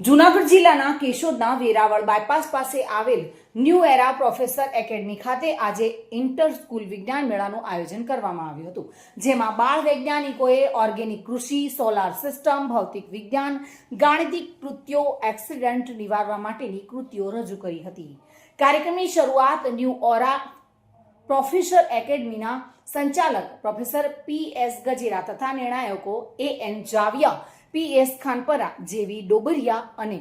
જૂનાગઢ જિલ્લાના કેશોદના વેરાવળ બાયપાસ પાસે આવેલ ન્યૂ એરા પ્રોફેસર એકેડમી ખાતે આજે ઇન્ટર સ્કૂલ વિજ્ઞાન મેળાનું આયોજન કરવામાં આવ્યું હતું, જેમાં બાળ વૈજ્ઞાનિકોએ ઓર્ગેનિક કૃષિ, સોલાર સિસ્ટમ, ભૌતિક વિજ્ઞાન, ગાણિતિક કૃત્યો, એક્સિડન્ટ નિવારવા માટેની કૃતિઓ રજૂ કરી હતી. કાર્યક્રમની શરૂઆત ન્યૂ ઓરા પ્રોફેસર એકેડમીના સંચાલક પ્રોફેસર પી એસ ગજેરા તથા નિર્ણાયકો A N Javiya P S Khanpara જેવી ડોબરિયા અને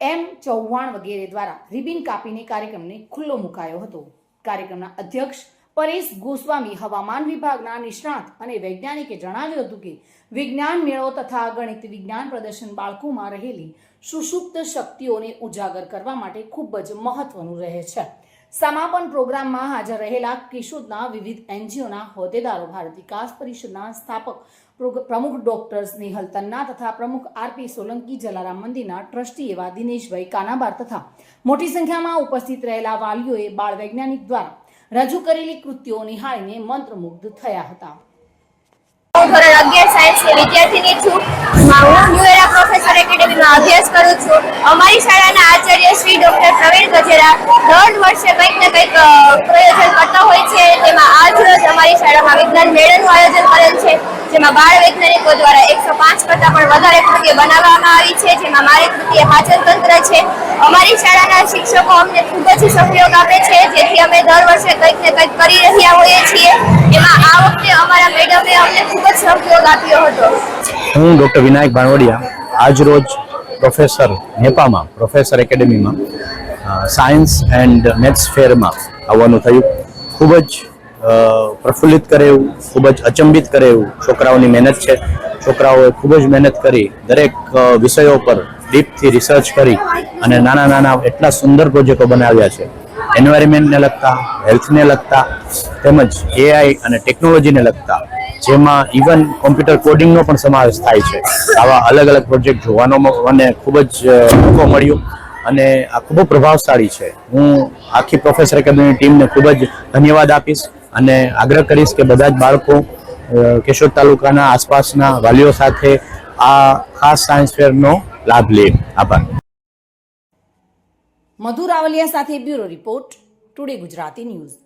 એમ ચૌહાણ વગેરે દ્વારા રિબિન કાપીને કાર્યક્રમને ખુલ્લો મુકાયો હતો. કાર્યક્રમના અધ્યક્ષ પરેશ ગોસ્વામી હવામાન વિભાગના નિષ્ણાત અને વૈજ્ઞાનિકે જણાવ્યું હતું કે, વિજ્ઞાન મેળો તથા ગણિત વિજ્ઞાન પ્રદર્શન બાળકોમાં રહેલી સુષુપ્ત શક્તિઓને ઉજાગર કરવા માટે ખૂબ જ મહત્વનું રહે છે. સમાપન પ્રોગ્રામમાં હાજર રહેલા કિશોદના વિવિધ એનજીઓના હોદ્દેદારો ભારત વિકાસ પરિષદના સ્થાપક પ્રમુખ ડોક્ટર સ્નેહલ તન્ના તથા પ્રમુખ આરપી સોલંકી જલારામ મંદિરના ટ્રસ્ટી એવા દિનેશભાઈ કાનાબાર તથા મોટી સંખ્યામાં ઉપસ્થિત રહેલા વાલીઓએ બાળ વૈજ્ઞાનિક દ્વારા રજૂ કરેલી કૃત્યો નિહાળીને મંત્રમુગ્ધ થયા હતા. અમારી શાળાના આચાર્ય શ્રી ડોક્ટર પ્રવીણ ગજેરા દર વર્ષે કંઈક અ, પ્રયોજન કરતા હોય છે તેમાં આજ રોજ અમારી શાળામાં વિજ્ઞાન મેળાનું આયોજન કરેલ છે જેમાં બાળ વૈજ્ઞાનિકો દ્વારા એકસો પાંચ કરતાં પણ વધારે કૃતિઓ બનાવવામાં આવી છે, જેમાં મારી કૃતિ હાજર તંત્ર છે. અમારી શાળાના શિક્ષકો અમને ખૂબ જ સહયોગ આપે છે, જેથી અમે દર વર્ષે કંઈક ને કંઈક કરી રહ્યા હોઈએ છીએ. એમાં આ વખતે અમારા મેડમે અમને ખૂબ જ સહયોગ આપ્યો હતો. હું ડૉક્ટર વિનાયક ભાણવડિયા, આજ રોજ પ્રોફેસર નેપામાં, પ્રોફેસર એકેડેમીમાં સાયન્સ એન્ડ મેથ્સ ફેરમાં આવવાનું થયું. ખૂબ જ પ્રફુલ્લિત કરે એવું, ખૂબ જ અચંબિત કરે એવું છોકરાઓની મહેનત છે. છોકરાઓએ ખૂબ જ મહેનત કરી, દરેક વિષયો પર ડીપથી રિસર્ચ કરી અને નાના નાના એટલા સુંદર પ્રોજેક્ટો બનાવ્યા છે. એન્વાયરમેન્ટને લગતા, હેલ્થને લગતા, તેમજ એઆઈ અને ટેકનોલોજીને લગતા, જેમાં ઇવન કોમ્પ્યુટર કોડિંગનો પણ સમાવેશ થાય છે. આવા અલગ અલગ પ્રોજેક્ટ જોવાનો મને ખૂબ જ મોકો મળ્યો અને આ ખૂબ પ્રભાવશાળી છે. હું આખી પ્રોફેસર એકેડમીની ટીમને ખૂબ જ ધન્યવાદ આપીશ. અને આગ્રહ કરીશ કે બધા જ બાળકો કેશોદ તાલુકાના આસપાસના વાલીઓ સાથે આ ખાસ સાયન્સ ફેરનો લાભ લે. આભાર. મધુ રાવલિયા સાથે bureau report, today Gujarati news.